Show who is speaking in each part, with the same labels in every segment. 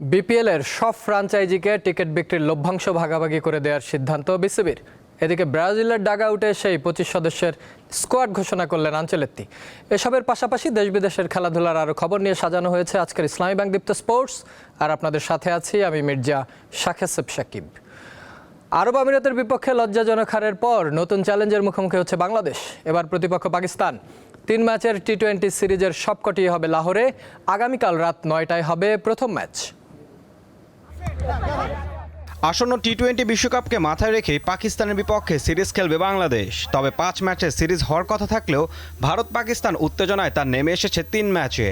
Speaker 1: BPL এর সব ফ্রাঞ্চাইজিকে ticket বিক্রির লভ্যাংশ ভাগাভাগি করে দেওয়ার সিদ্ধান্ত বিসিবির এদিকে ব্রাজিলের ডাগা উঠে সেই পঁচিশ সদস্যের স্কোয়াড ঘোষণা করলেন আঞ্চলেত্তি। এসবের পাশাপাশি দেশ বিদেশের খেলাধুলার আরও খবর নিয়ে সাজানো হয়েছে আজকের ইসলামী ব্যাংক দীপ্ত স্পোর্টস। আর আপনাদের সাথে আছি আমি মির্জা শাখেসেব সাকিব। আরব আমিরাতের বিপক্ষে লজ্জাজনক হারের পর নতুন চ্যালেঞ্জের মুখোমুখি হচ্ছে বাংলাদেশ। এবার প্রতিপক্ষ পাকিস্তান। তিন ম্যাচের টি টোয়েন্টি সিরিজের সবকটি হবে লাহোরে। আগামীকাল রাত নয়টায় হবে প্রথম ম্যাচ।
Speaker 2: আসন্ন টি টোয়েন্টি বিশ্বকাপকে মাথায় রেখে পাকিস্তানের বিপক্ষে সিরিজ খেলবে বাংলাদেশ। তবে পাঁচ ম্যাচে সিরিজ হওয়ার কথা থাকলেও ভারত পাকিস্তান উত্তেজনায় তার নেমে এসেছে তিন ম্যাচে।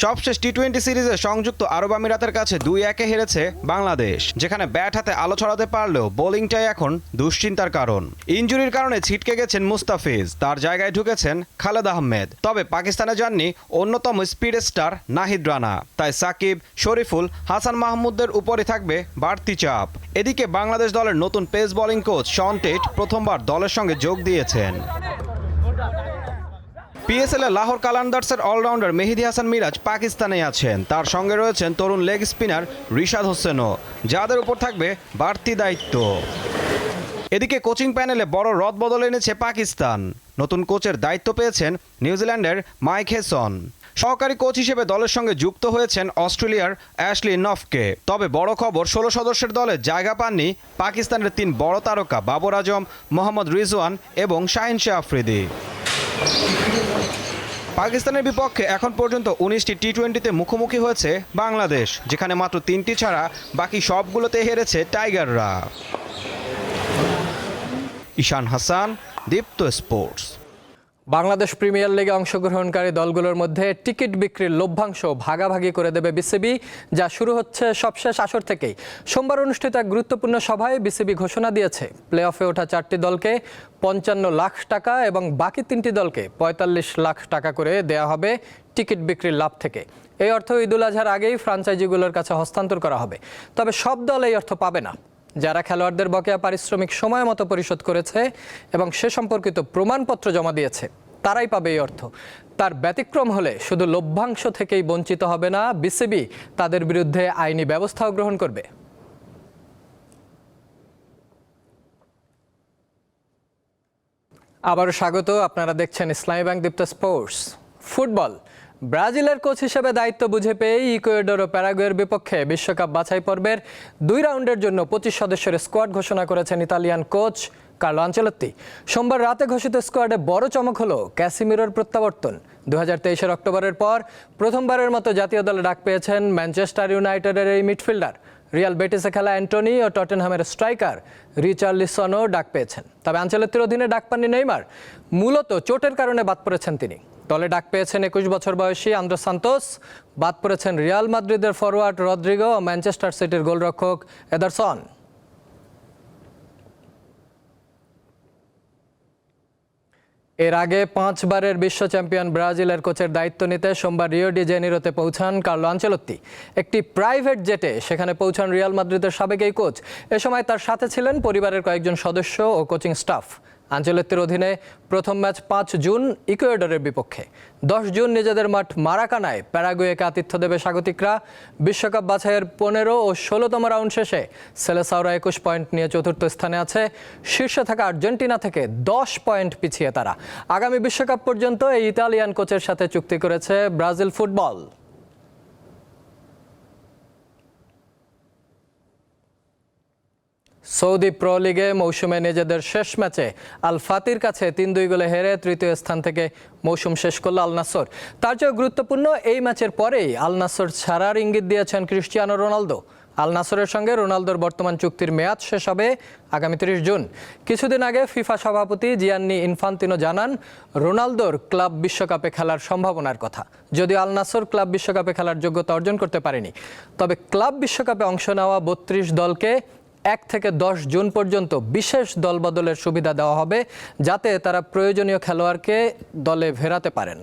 Speaker 2: সবশেষ টি টোয়েন্টি সিরিজে সংযুক্ত আরব আমিরাতের কাছে দুই একে হেরেছে বাংলাদেশ, যেখানে ব্যাট হাতে আলো ছড়াতে পারলেও বোলিংটাই এখন দুশ্চিন্তার কারণ। ইঞ্জুরির কারণে ছিটকে গেছেন মুস্তাফিজ, তার জায়গায় ঢুকেছেন খালেদ আহমেদ। তবে পাকিস্তানে যাননি অন্যতম স্পিড স্টার নাহিদ রানা, তাই সাকিব, শরীফুল, হাসান মাহমুদদের উপরে থাকবে বাড়তি চাপ। এদিকে বাংলাদেশ দলের নতুন pace bowling coach Shaun Tait প্রথমবার দলের সঙ্গে যোগ দিয়েছেন। পিএসএল এ লাহোর কালান্দার্সের অলরাউন্ডার মেহেদি হাসান মিরাজ পাকিস্তানে আছেন। তার সঙ্গে রয়েছেন তরুণ লেগ স্পিনার রিশাদ হোসেনও, যাদের উপর থাকবে বাড়তি দায়িত্ব। এদিকে কোচিং প্যানেলে বড় রদবদল এনেছে পাকিস্তান। নতুন কোচের দায়িত্ব পেয়েছেন নিউজিল্যান্ডের মাইক হেসন। সহকারী কোচ হিসেবে দলের সঙ্গে যুক্ত হয়েছেন অস্ট্রেলিয়ার অ্যাশলি নফকে। তবে বড় খবর, ষোলো সদস্যের দলে জায়গা পাননি পাকিস্তানের তিন বড় তারকা বাবর আজম, মোহাম্মদ রিজওয়ান এবং শাহিন শাহ আফ্রিদি। পাকিস্তানের বিপক্ষে এখন পর্যন্ত উনিশটি টি টোয়েন্টিতে মুখোমুখি হয়েছে বাংলাদেশ, যেখানে মাত্র তিনটি ছাড়া বাকি সবগুলোতে হেরেছে টাইগাররা। ঈশান হাসান, দীপ্ত স্পোর্টস।
Speaker 1: বাংলাদেশ প্রিমিয়ার লিগে অংশগ্রহণকারী দলগুলোর মধ্যে টিকিট বিক্রির লভ্যাংশ ভাগাভাগি করে দেবে বিসিবি, যা শুরু হচ্ছে সবশেষ আসর থেকেই। সোমবার অনুষ্ঠিত এক গুরুত্বপূর্ণ সভায় বিসিবি ঘোষণা দিয়েছে প্লে অফে ওঠা চারটি দলকে পঞ্চান্ন লাখ টাকা এবং বাকি তিনটি দলকে পঁয়তাল্লিশ লাখ টাকা করে দেয়া হবে টিকিট বিক্রির লাভ থেকে। এই অর্থ ঈদুল আজহার আগেই ফ্রাঞ্চাইজিগুলোর কাছে হস্তান্তর করা হবে। তবে সব দল এই অর্থ পাবে না। যারা খেলোয়াড়দের বকেয়া পারিশ্রমিক সময় মতো পরিশোধ করেছে এবং সে সম্পর্কিত প্রমাণপত্র জমা দিয়েছে, তারাই পাবে এই অর্থ। তার ব্যতিক্রম হলে শুধু লভ্যাংশ থেকেই বঞ্চিত হবে না, বিসিবি তাদের বিরুদ্ধে আইনি ব্যবস্থাও গ্রহণ করবে। আবারও স্বাগত, আপনারা দেখছেন Islami bank Deepto sports. Football ব্রাজিলের কোচ হিসেবে দায়িত্ব বুঝে পেয়ে ইকুয়েডর ও প্যারাগুয়ের বিপক্ষে বিশ্বকাপ বাছাই পর্বের দুই রাউন্ডের জন্য পঁচিশ সদস্যের স্কোয়াড ঘোষণা করেছেন ইতালিয়ান কোচ কার্লো আঞ্চলত্তি। সোমবার রাতে ঘোষিত স্কোয়াডে বড় চমক হলো ক্যাসিমিরোর প্রত্যাবর্তন। দু হাজার অক্টোবরের পর প্রথমবারের মতো জাতীয় দলে ডাক পেয়েছেন ম্যানচেস্টার ইউনাইটেডের এই মিডফিল্ডার। রিয়াল বেটিসে খেলা অ্যান্টনি ও টটেনহামের স্ট্রাইকার রিচার্লিসনও ডাক পেয়েছেন। তবে আঞ্চলিকের অধীনে ডাক পাননি নেইমার। মূলত চোটের কারণে বাদ পড়েছেন তিনি। দলে ডাক পেয়েছেন একুশ বছর বয়সী আন্দ্র সান্তোস, বাদ পড়েছেন রিয়াল মাদ্রিদের ফরওয়ার্ড রদ্রিগো ও ম্যানচেস্টার সিটির গোলরক্ষক এদারসন। এর আগে পাঁচবারের বিশ্ব চ্যাম্পিয়ন ব্রাজিলের কোচের দায়িত্ব নিতে সোমবার রিও ডি জেনিরোতে পৌঁছান কার্লো আঞ্চলত্তি। একটি প্রাইভেট জেটে সেখানে পৌঁছান রিয়াল মাদ্রিদের সাবেক এই কোচ। এ সময় তার সাথে ছিলেন পরিবারের কয়েকজন সদস্য ও কোচিং স্টাফ। আঞ্চলত্তির অধীনে প্রথম ম্যাচ পাঁচ জুন ইকুয়েডরের বিপক্ষে। দশ জুন নিজেদের মাঠ মারাকানায় প্যারাগুয়েকে আতিথ্য দেবে স্বাগতিকরা। বিশ্বকাপ বাছাইয়ের পনেরো ও ষোলোতম রাউন্ড শেষে সেলেসাওরা একুশ পয়েন্ট নিয়ে চতুর্থ স্থানে আছে। শীর্ষে থাকা আর্জেন্টিনা থেকে দশ পয়েন্ট পিছিয়ে তারা। আগামী বিশ্বকাপ পর্যন্ত এই ইতালিয়ান কোচের সাথে চুক্তি করেছে ব্রাজিল ফুটবল। সৌদি প্রো লিগে মৌসুমে নিজেদের শেষ ম্যাচে আল ফাতির কাছে তিন দুই গোলে হেরে তৃতীয় স্থান থেকে মৌসুম শেষ করল আল নাসর। তার চেয়ে গুরুত্বপূর্ণ, এই ম্যাচের পরেই আল নাসর ছাড়ার ইঙ্গিত দিয়েছেন ক্রিস্টিয়ানো রোনালদো। আল নাসরের সঙ্গে রোনালদোর বর্তমান চুক্তির মেয়াদ শেষ হবে আগামী তিরিশ জুন। কিছুদিন আগে ফিফা সভাপতি জিয়ান্নি ইনফান্তিনো জানান, রোনালদোর ক্লাব বিশ্বকাপে খেলার সম্ভাবনার কথা। যদিও আল নাসর ক্লাব বিশ্বকাপে খেলার যোগ্যতা অর্জন করতে পারেনি, তবে ক্লাব বিশ্বকাপে অংশ নেওয়া বত্রিশ দলকে এক থেকে দশ জুন পর্যন্ত বিশেষ দলবদলের সুবিধা দেওয়া হবে যাতে তারা প্রয়োজনীয় খেলোয়াড়কে দলে ফেরাতে পারেন।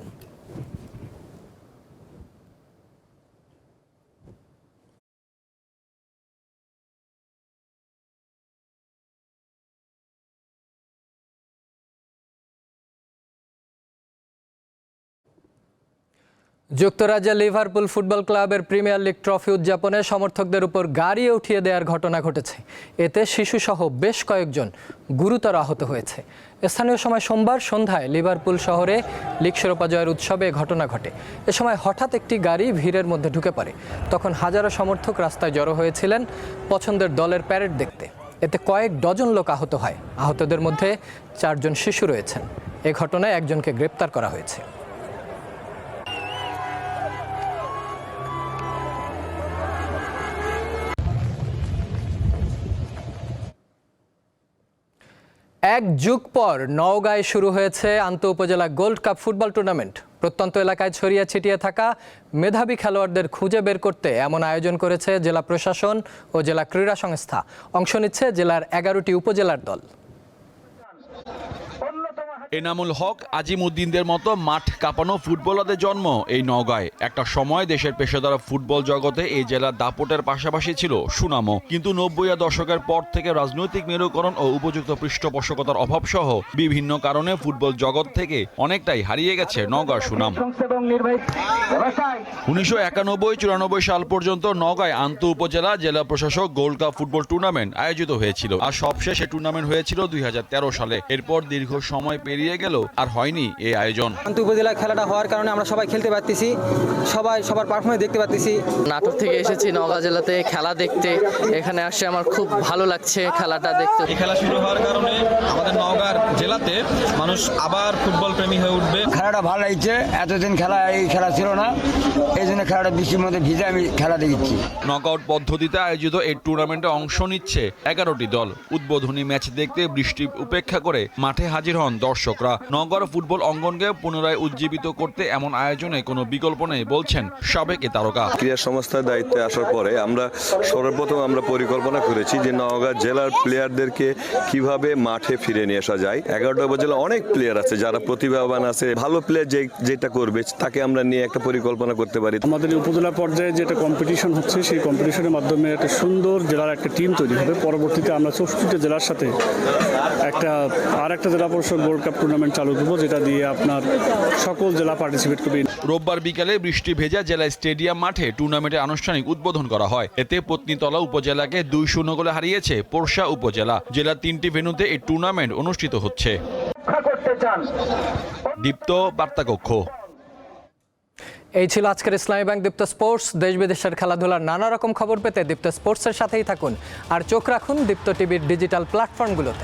Speaker 1: যুক্তরাজ্যের লিভারপুল ফুটবল ক্লাবের প্রিমিয়ার লিগ ট্রফি উদযাপনে সমর্থকদের উপর গাড়ি উঠিয়ে দেওয়ার ঘটনা ঘটেছে। এতে শিশুসহ বেশ কয়েকজন গুরুতর আহত হয়েছে। স্থানীয় সময় সোমবার সন্ধ্যায় লিভারপুল শহরে লিগ শিরোপা জয়ের উৎসবে ঘটনা ঘটে। এ সময় হঠাৎ একটি গাড়ি ভিড়ের মধ্যে ঢুকে পড়ে। তখন হাজারো সমর্থক রাস্তায় জড়ো হয়েছিলেন পছন্দের দলের প্যারেড দেখতে। এতে কয়েক ডজন লোক আহত হয়। আহতদের মধ্যে চারজন শিশু রয়েছেন। এ ঘটনায় একজনকে গ্রেপ্তার করা হয়েছে। এক যুগ পর নওগাঁয় শুরু হয়েছে আন্ত উপজেলা গোল্ড কাপ ফুটবল টুর্নামেন্ট। প্রত্যন্ত এলাকায় ছড়িয়ে ছিটিয়ে থাকা মেধাবী খেলোয়াড়দের খুঁজে বের করতে এমন আয়োজন করেছে জেলা প্রশাসন ও জেলা ক্রীড়া সংস্থা। অংশ নিচ্ছে জেলার এগারোটি উপজেলার দল।
Speaker 3: এনামুল হক আজিম উদ্দিনদের মতো মাঠ কাঁপানো ফুটবলারদের জন্ম এই নওগাঁয়। একটা সময় দেশের পেশাদার ফুটবল জগতে এই জেলার দাপটের পাশাপাশি ছিল সুনামও। কিন্তু নব্বই দশকের পর থেকে রাজনৈতিক মেরুকরণ ও উপযুক্ত পৃষ্ঠপোষকতার অভাব সহ বিভিন্ন কারণে ফুটবল জগৎ থেকে অনেকটাই হারিয়ে গেছে নওগাঁর সুনাম। উনিশশো একানব্বই চুরানব্বই সাল পর্যন্ত নওগাঁয় আন্ত উপজেলা জেলা প্রশাসক গোল্ড কাপ ফুটবল টুর্নামেন্ট আয়োজিত হয়েছিল। আর সবশেষে টুর্নামেন্ট হয়েছিল দুই হাজার তেরো সালে। এরপর দীর্ঘ সময় পেরিয়ে গেল আর হয়নি এই আয়োজন।
Speaker 4: উপজেলা খেলাটা হওয়ার কারণে আমরা সবাই খেলতে পারতেছি সবাই সবার পারফরমেন্স দেখতে পারতেছি।
Speaker 5: নাটোর থেকে এসেছি নওগাঁ জেলাতে খেলা দেখতে। এখানে আসছে আমার খুব ভালো লাগছে খেলাটা দেখতে।
Speaker 6: এই খেলা শুরু হওয়ার কারণে আমাদের নওগাঁর জেলাতে মানুষ আবার ফুটবল প্রেমী হয়ে উঠবে।
Speaker 7: খেলাটা ভালো লাগছে এতদিন খেলা এই খেলা ছিল না। এই জন্য খেলাটা বৃষ্টির মধ্যে ভিজে আমি খেলা দেখছি।
Speaker 3: নকআউট পদ্ধতিতে আয়োজিত এই টুর্নামেন্টে অংশ নিচ্ছে এগারোটি দল। উদ্বোধনী ম্যাচ দেখতে বৃষ্টি উপেক্ষা করে মাঠে হাজির হন দর্শকরা। নগর ফুটবল অঙ্গনকে পুনরায় উজ্জীবিত করতে এমন আয়োজনে কোনো বিকল্প নেই বলছেন সাবেক এ তারকা।
Speaker 8: ক্রীড়া সংস্থার দায়িত্বে আসার পরে আমরা সর্বপ্রথম আমরা পরিকল্পনা করেছি যে নওগাঁ জেলার প্লেয়ারদেরকে কীভাবে মাঠে ফিরে নিয়ে আসা যায়। এগারোটা উপজেলা অনেক প্লেয়ার আছে যারা প্রতিভাবান আছে ভালো প্লেয়ার যে যেটা করবে তাকে আমরা নিয়ে একটা পরিকল্পনা করতে পারি।
Speaker 9: আমাদের এই উপজেলা পর্যায়ে যেটা কম্পিটিশন হচ্ছে সেই কম্পিটিশনের মাধ্যমে একটা সুন্দর জেলার একটা টিম তৈরি হবে। পরবর্তীতে আমরা চৌষট্টিটা জেলার সাথে একটা আর একটা জেলা পরিষদ গোল্ড কাপ টুর্নামেন্ট চালু করব যেটা দিয়ে আপনার সকল জেলা পার্টিসিপেট করবে।
Speaker 3: রোববার বিকালে বৃষ্টি ভেজা জেলা স্টেডিয়াম মাঠে টুর্নামেন্টের আনুষ্ঠানিক উদ্বোধন করা হয়। এতে পত্নীতলা উপজেলাকে দুই শূন্য গোলে হারিয়েছে পোরশা উপজেলা। জেলার তিনটি ভেন্যুতে এই টুর্নামেন্ট অনুষ্ঠিত হচ্ছে। দীপ্ত বার্তাকক্ষ।
Speaker 1: এই ছিল আজকের ইসলামী ব্যাংক দীপ্ত স্পোর্টস। দেশ বিদেশের খেলাধুলার নানা রকম খবর পেতে দীপ্ত স্পোর্টসের সাথেই থাকুন। আর চোখ রাখুন দীপ্ত টিভির ডিজিটাল প্ল্যাটফর্মগুলোতে